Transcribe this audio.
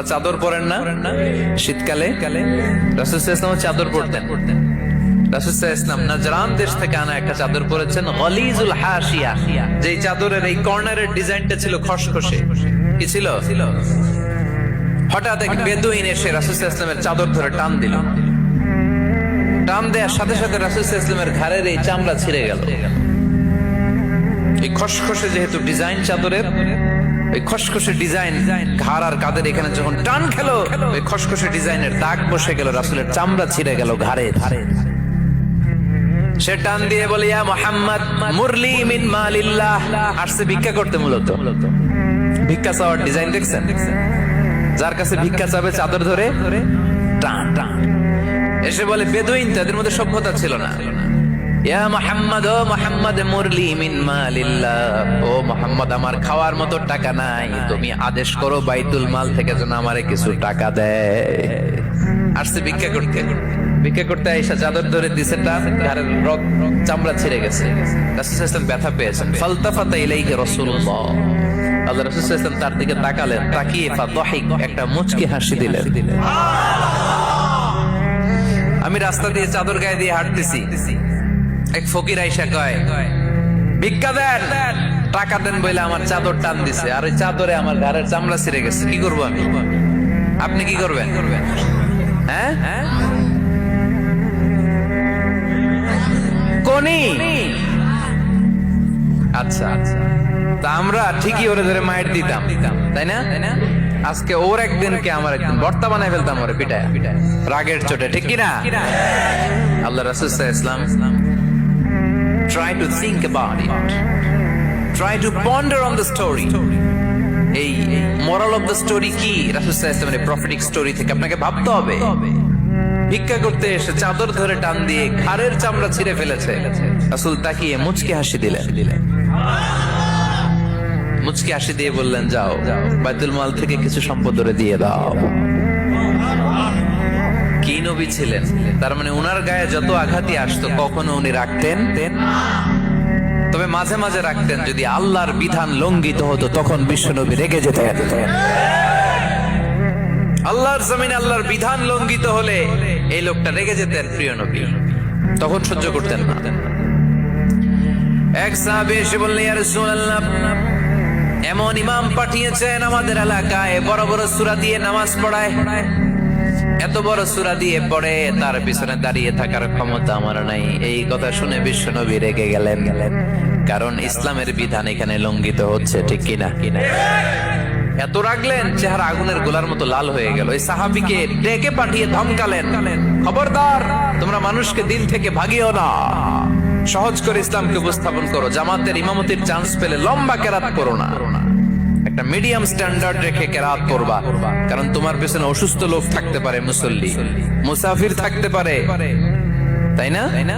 আপনারা চাদর পরেন না। শীতকালে। ইসলাম চাদর পরতেন। চাদরের এই হঠাৎ এসে চাদর ধরে টান টান দেওয়ার সাথে সাথে ঘাড়ের এই চামড়া ছিঁড়ে গেল। এই খসখসে যেহেতু ডিজাইন চাদরের ওই খসখসে ডিজাইন ঘাড় আর কাদের এখানে যখন টান খেলো ওই খসখসে ডিজাইনের দাগ বসে গেল রাসুলের চামড়া ছিঁড়ে গেল ঘাড়ে ঘাড়ে। সে টান দিয়ে বলে ইয়া মোহাম্মদ মুরলি মিন মালিল্লাহ। আসছে ভিক্ষা করতে মূলত। ভিক্ষা চাওয়ার ডিজাইন দেখছেন? যার কাছে ভিক্ষা চাবে চাদর ধরে টান টান। এসে বলে বেদুইন তাদের মধ্যে সভ্যতা ছিল না। ইয়া মোহাম্মদ ও মোহাম্মদ মুরলি মিন মালিল্লাহ। ও মোহাম্মদ আমার খাওয়ার মতো টাকা নাই। তুমি আদেশ করো বাইতুল মাল থেকে যেন আমারে কিছু টাকা দেয়। আসছে ভিক্ষা করতে। ভিক্ষা করতে আইসা চাদর ধরে দিছে টান ঘাড়ের রক চামড়া ছিঁড়ে গেছে। রাসূল ইসলাম ব্যথা পেয়েছেন। ফালতাফাতা ইলাইহি রাসূলুল্লাহ। আল্লাহ রাসূল ইসলাম তার দিকে তাকালেন তাকিয়ে ফাদহিক একটা মুচকি হাসি দিলেন। আমি রাস্তা দিয়ে চাদর গায়ে দিয়ে হাঁটতেছি। এক ফকির আইসা কয়, ভিক্ষা দেন। টাকা দেন বলে আমার চাদর টান দিছে, আর ওই চাদরে আমার ঘরের চামড়া ছিঁড়ে গেছে। কি করব আমি? আপনি কি করবেন? হ্যাঁ? হ্যাঁ কোনি? আচ্ছা তা আমরা ঠিকই ওরে ধরে মায়ের দিতাম, তাই না? আজকে ওর একদিনকে আমার একদিন বর্তা বানায় ফেলতাম ওরে পিটায়। রাগের চোটে, ঠিক কিনা? আল্লাহ রাসুল Islam try to think about it. Try to ponder on the story. এই মোরাল অফ দ্য স্টোরি কি? রাসুল ইসলামের প্রফিটিক স্টোরি থেকে আপনাকে ভাবতে হবে। ভিক্ষা করতে এসে চাদর ধরে টান দিয়ে ঘাড়ের চামড়া ছিঁড়ে ফেলেছে। রাসুল তাকিয়ে মুচকি হাসি দিলেন। মুচকি হাসি দিয়ে বললেন, যাও বাইতুল মাল থেকে কিছু সম্পদ ধরে দিয়ে দাও। কি নবী ছিলেন। তার মানে গায়ে যত আঘাতই আসতো, কখনো উনি রাখতেন? তবে মাঝে মাঝে রাখতেন, যদি আল্লাহর বিধান লঙ্ঘিত হতো, তখন রেগে আল্লাহর জমিনে আল্লাহর বিধান লঙ্ঘিত হলে এই লোকটা রেগে যেতেন প্রিয় নবী। তখন সহ্য করতেন না। এক সাহাবী এসে বললেন, ইয়া রাসূলুল্লাহ, এমন ইমাম পাঠিয়েছেন আমাদের এলাকায়, বড় বড় সূরা দিয়ে নামাজ পড়ায়। এত বড় সূরা দিয়ে পড়ে, তার পিছনে দাঁড়িয়ে থাকার ক্ষমতা আমার নাই। এই কথা শুনে বিশ্বনবী রেগে গেলেন। গেলেন কারণ ইসলামের বিধান এখানে লঙ্ঘিত হচ্ছে, ঠিক কিনা? কিনা এত রাগলেন, চেহারা আগুনের গোলার মতো লাল হয়ে গেল। এই সাহাবিকে ডেকে পাঠিয়ে ধমকালেন, খবরদার, তোমরা মানুষকে দিন থেকে ভাগিও না। সহজ করে ইসলামকে উপস্থাপন করো, জামাতের ইমামতির চান্স পেলে লম্বা কেরাত করো না। একটা মিডিয়াম স্ট্যান্ডার্ড রেখে কেরাত করবা। কারণ তোমার পেছনে অসুস্থ লোক থাকতে পারে মুসল্লি। মুসাফির থাকতে পারে। তাই না তাই না?